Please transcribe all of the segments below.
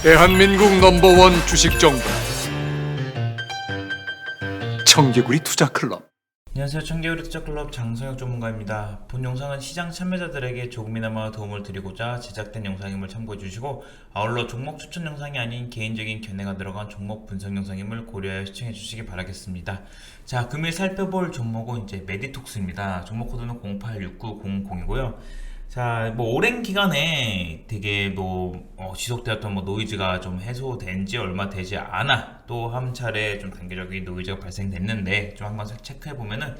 대한민국 넘버원 주식 정보 청개구리 투자 클럽 안녕하세요. 청개구리 투자클럽 장성혁 전문가입니다. 본 영상은 시장 참여자들에게 조금이나마 도움을 드리고자 제작된 영상임을 참고해 주시고 아울러 종목 추천 영상이 아닌 개인적인 견해가 들어간 종목 분석 영상임을 고려하여 시청해 주시기 바라겠습니다. 자, 금일 살펴볼 종목은 이제 메디톡스입니다. 종목 코드는 086900이고요. 자, 뭐 오랜 기간에 되게 뭐 어, 지속되었던 뭐 노이즈가 좀 해소된 지 얼마 되지 않아 또 한 차례 좀 단계적인 노이즈가 발생됐는데 좀 한번 살- 체크해 보면은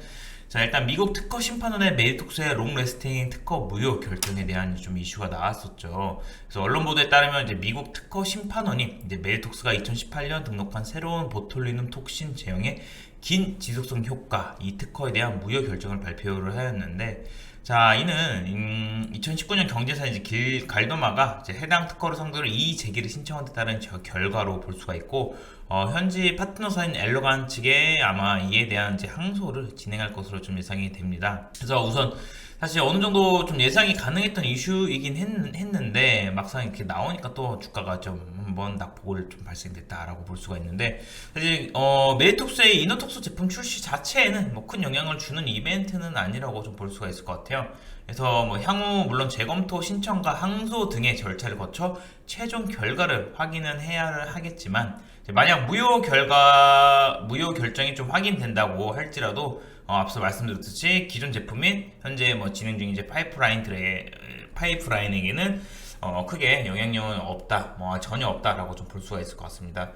자 일단 미국 특허 심판원의 메디톡스의 롱레스팅 특허 무효 결정에 대한 좀 이슈가 나왔었죠. 그래서 언론 보도에 따르면 이제 미국 특허 심판원이 이제 메디톡스가 2018년 등록한 새로운 보톨리눔 톡신 제형의 긴 지속성 효과 이 특허에 대한 무효 결정을 발표를 하였는데 자, 이는 음, 2019년 경제사 이제 길 갈도마가 이제 해당 특허를 상대로 이의 제기를 신청한 데 따른 저 결과로 볼 수가 있고 어, 현지 파트너사인 엘로간 측에 아마 이에 대한 이제 항소를 진행할 것으로 좀 예상이 됩니다. 그래서 우선 사실 어느 정도 좀 예상이 가능했던 이슈이긴 했, 는데 막상 이렇게 나오니까 또 주가가 좀 한번 낙폭을 좀 발생됐다라고 볼 수가 있는데 사실 어, 메이톡스의 이노톡스 제품 출시 자체에는 뭐 큰 영향을 주는 이벤트는 아니라고 좀 볼 수가 있을 것 같아요. 그래서 뭐 향후 물론 재검토 신청과 항소 등의 절차를 거쳐 최종 결과를 확인은 해야 하겠지만 만약 무효 결과 무효 결정이 좀 확인된다고 할지라도 어, 앞서 말씀드렸듯이 기존 제품인 현재 뭐 진행 중인 이제 파이프라인들의 파이프라인에게는 어, 크게 영향력은 없다, 뭐 전혀 없다라고 좀 볼 수가 있을 것 같습니다.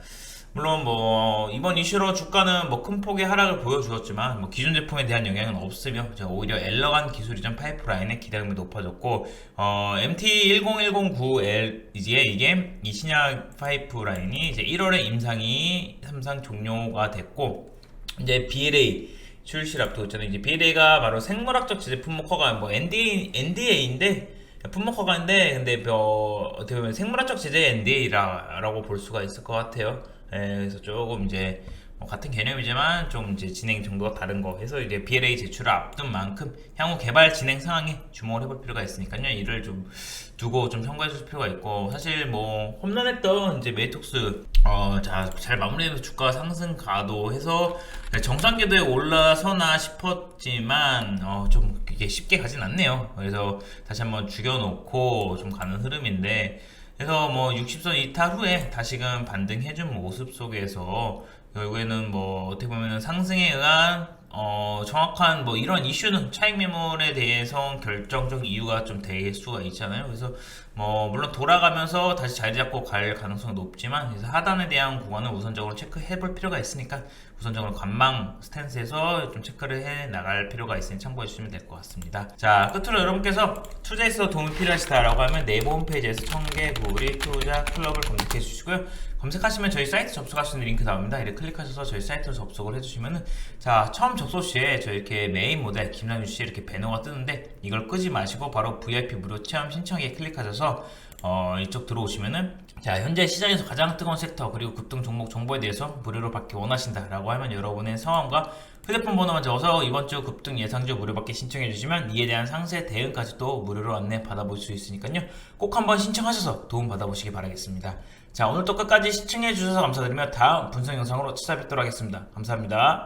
물론 뭐 이번 이슈로 주가는 뭐 큰 폭의 하락을 보여주었지만 뭐 기존 제품에 대한 영향은 없으며 오히려 엘러간 기술 이전 파이프라인의 기대감이 높아졌고 어, MT10109L 이제 이게 이 신약 파이프라인이 이제 1월에 임상이 삼상 종료가 됐고 이제 BLA 출시를 앞두고 있잖아요. 이제 BLA가 바로 생물학적 제재 품목허가 뭐 NDA, NDA인데 품목허가인데 근데 뭐 어떻게 보면 생물학적 제재 NDA라고 볼 수가 있을 것 같아요. 예, 그래서 조금 이제 뭐 같은 개념이지만 좀 이제 진행 정도가 다른 거 해서 이제 BLA 제출을 앞둔 만큼 향후 개발 진행 상황에 주목을 해볼 필요가 있으니까요. 이를 좀 두고 좀 참고해 줄 필요가 있고 사실 뭐 홈런했던 이제 메이톡스 어 자 잘 마무리해서 주가 상승 가도해서 정상 궤도에 올라서나 싶었지만 어 좀 이게 쉽게 가진 않네요. 그래서 다시 한번 죽여놓고 좀 가는 흐름인데 그래서 뭐 60선 이탈 후에 다시금 반등해준 모습 속에서 결국에는 뭐 어떻게 보면 상승에 의한 어 정확한 뭐 이런 이슈는 차익 매물에 대해서 결정적 이유가 좀 될 수가 있잖아요. 그래서 뭐 물론 돌아가면서 다시 자리 잡고 갈 가능성이 높지만 그래서 하단에 대한 구간을 우선적으로 체크해 볼 필요가 있으니까 우선적으로 관망 스탠스에서 좀 체크를 해 나갈 필요가 있으니 참고해 주시면 될 것 같습니다. 자 끝으로 여러분께서 투자에 있어 도움이 필요하시다라고 하면 네이버 홈페이지에서 청개구리 투자 클럽을 검색해 주시고요. 검색하시면 저희 사이트 있는 링크 나옵니다. 이를 클릭하셔서 저희 사이트로 접속을 해주시면은 자 처음 접속 시에 저희 이렇게 메인 모델 김남규 씨 이렇게 배너가 뜨는데 이걸 끄지 마시고 바로 VIP 무료 체험 신청에 클릭하셔서 어, 이쪽 들어오시면은 자 현재 시장에서 가장 뜨거운 섹터 그리고 급등 종목 정보에 대해서 무료로 받기 원하신다라고 하면 여러분의 성함과 휴대폰 번호만 적어서 이번 주 급등 예상주 무료 받기 신청해 주시면 이에 대한 상세 대응까지도 무료로 안내 받아볼 수 있으니까요. 꼭 한번 신청하셔서 도움 받아보시기 바라겠습니다. 자 오늘도 끝까지 시청해 주셔서 감사드리며 다음 분석 영상으로 찾아뵙도록 하겠습니다. 감사합니다